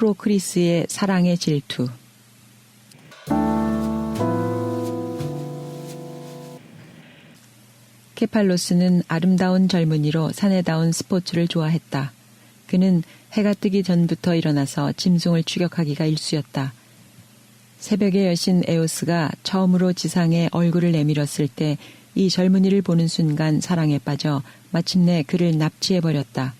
프로크리스의 사랑의 질투. 케팔로스는 아름다운 젊은이로 사내다운 스포츠를 좋아했다. 그는 해가 뜨기 전부터 일어나서 짐승을 추격하기가 일쑤였다. 새벽의 여신 에오스가 처음으로 지상에 얼굴을 내밀었을 때 이 젊은이를 보는 순간 사랑에 빠져 마침내 그를 납치해버렸다.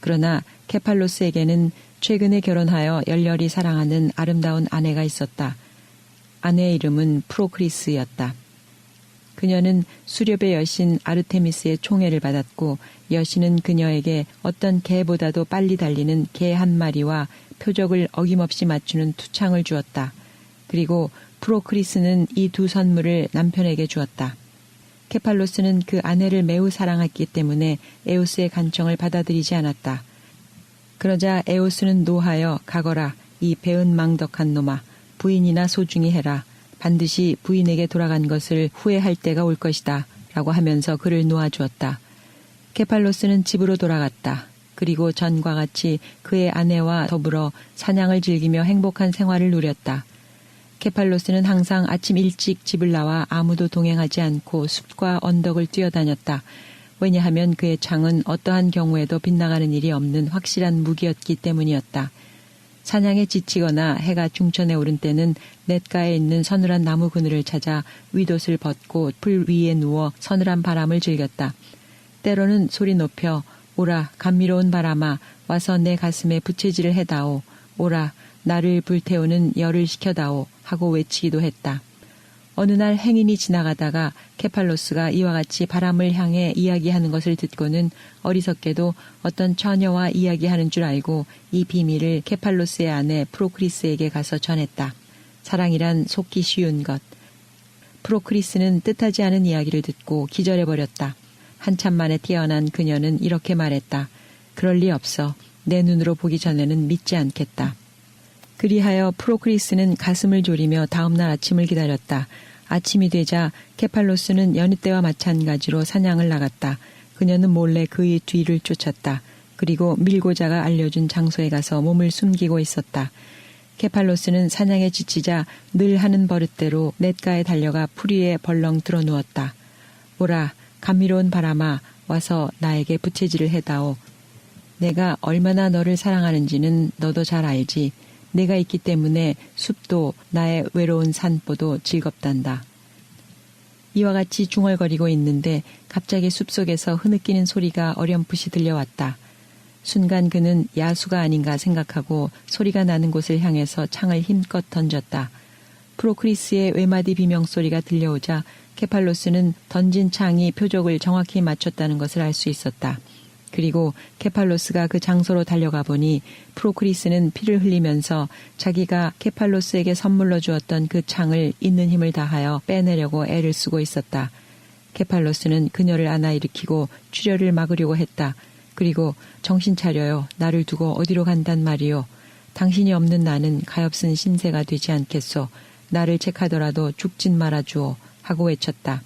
그러나 케팔로스에게는 최근에 결혼하여 열렬히 사랑하는 아름다운 아내가 있었다. 아내의 이름은 프로크리스였다. 그녀는 수렵의 여신 아르테미스의 총애를 받았고 여신은 그녀에게 어떤 개보다도 빨리 달리는 개 한 마리와 표적을 어김없이 맞추는 투창을 주었다. 그리고 프로크리스는 이 두 선물을 남편에게 주었다. 케팔로스는 그 아내를 매우 사랑했기 때문에 에오스의 간청을 받아들이지 않았다. 그러자 에오스는 노하여 가거라 이 배은 망덕한 놈아 부인이나 소중히 해라 반드시 부인에게 돌아간 것을 후회할 때가 올 것이다 라고 하면서 그를 놓아주었다. 케팔로스는 집으로 돌아갔다. 그리고 전과 같이 그의 아내와 더불어 사냥을 즐기며 행복한 생활을 누렸다. 케팔로스는 항상 아침 일찍 집을 나와 아무도 동행하지 않고 숲과 언덕을 뛰어다녔다. 왜냐하면 그의 창은 어떠한 경우에도 빗나가는 일이 없는 확실한 무기였기 때문이었다. 사냥에 지치거나 해가 중천에 오른 때는 냇가에 있는 서늘한 나무 그늘을 찾아 윗옷을 벗고 풀 위에 누워 서늘한 바람을 즐겼다. 때로는 소리 높여 오라 감미로운 바람아 와서 내 가슴에 부채질을 해다오. 오라 나를 불태우는 열을 식혀다오 하고 외치기도 했다. 어느 날 행인이 지나가다가 케팔로스가 이와 같이 바람을 향해 이야기하는 것을 듣고는 어리석게도 어떤 처녀와 이야기하는 줄 알고 이 비밀을 케팔로스의 아내 프로크리스에게 가서 전했다. 사랑이란 속기 쉬운 것. 프로크리스는 뜻하지 않은 이야기를 듣고 기절해버렸다. 한참 만에 태어난 그녀는 이렇게 말했다. 그럴 리 없어. 내 눈으로 보기 전에는 믿지 않겠다. 그리하여 프로크리스는 가슴을 졸이며 다음날 아침을 기다렸다. 아침이 되자 케팔로스는 여느 때와 마찬가지로 사냥을 나갔다. 그녀는 몰래 그의 뒤를 쫓았다. 그리고 밀고자가 알려준 장소에 가서 몸을 숨기고 있었다. 케팔로스는 사냥에 지치자 늘 하는 버릇대로 냇가에 달려가 풀 위에 벌렁 들어 누웠다. 오라, 감미로운 바람아, 와서 나에게 부채질을 해다오. 내가 얼마나 너를 사랑하는지는 너도 잘 알지. 내가 있기 때문에 숲도 나의 외로운 산보도 즐겁단다. 이와 같이 중얼거리고 있는데 갑자기 숲속에서 흐느끼는 소리가 어렴풋이 들려왔다. 순간 그는 야수가 아닌가 생각하고 소리가 나는 곳을 향해서 창을 힘껏 던졌다. 프로크리스의 외마디 비명소리가 들려오자 케팔로스는 던진 창이 표적을 정확히 맞췄다는 것을 알 수 있었다. 그리고 케팔로스가 그 장소로 달려가 보니 프로크리스는 피를 흘리면서 자기가 케팔로스에게 선물로 주었던 그 창을 있는 힘을 다하여 빼내려고 애를 쓰고 있었다. 케팔로스는 그녀를 안아 일으키고 출혈을 막으려고 했다. 그리고 정신 차려요. 나를 두고 어디로 간단 말이요. 당신이 없는 나는 가엾은 신세가 되지 않겠소. 나를 책하더라도 죽진 말아주오. 하고 외쳤다.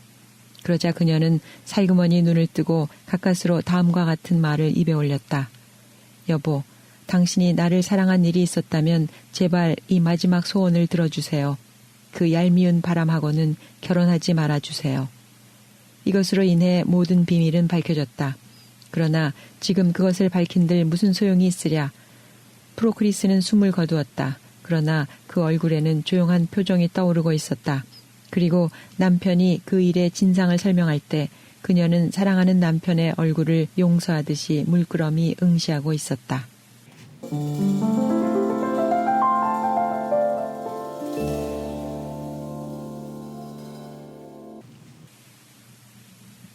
그러자 그녀는 살그머니 눈을 뜨고 가까스로 다음과 같은 말을 입에 올렸다. 여보, 당신이 나를 사랑한 일이 있었다면 제발 이 마지막 소원을 들어주세요. 그 얄미운 바람하고는 결혼하지 말아주세요. 이것으로 인해 모든 비밀은 밝혀졌다. 그러나 지금 그것을 밝힌들 무슨 소용이 있으랴. 프로크리스는 숨을 거두었다. 그러나 그 얼굴에는 조용한 표정이 떠오르고 있었다. 그리고 남편이 그 일의 진상을 설명할 때 그녀는 사랑하는 남편의 얼굴을 용서하듯이 물끄러미 응시하고 있었다.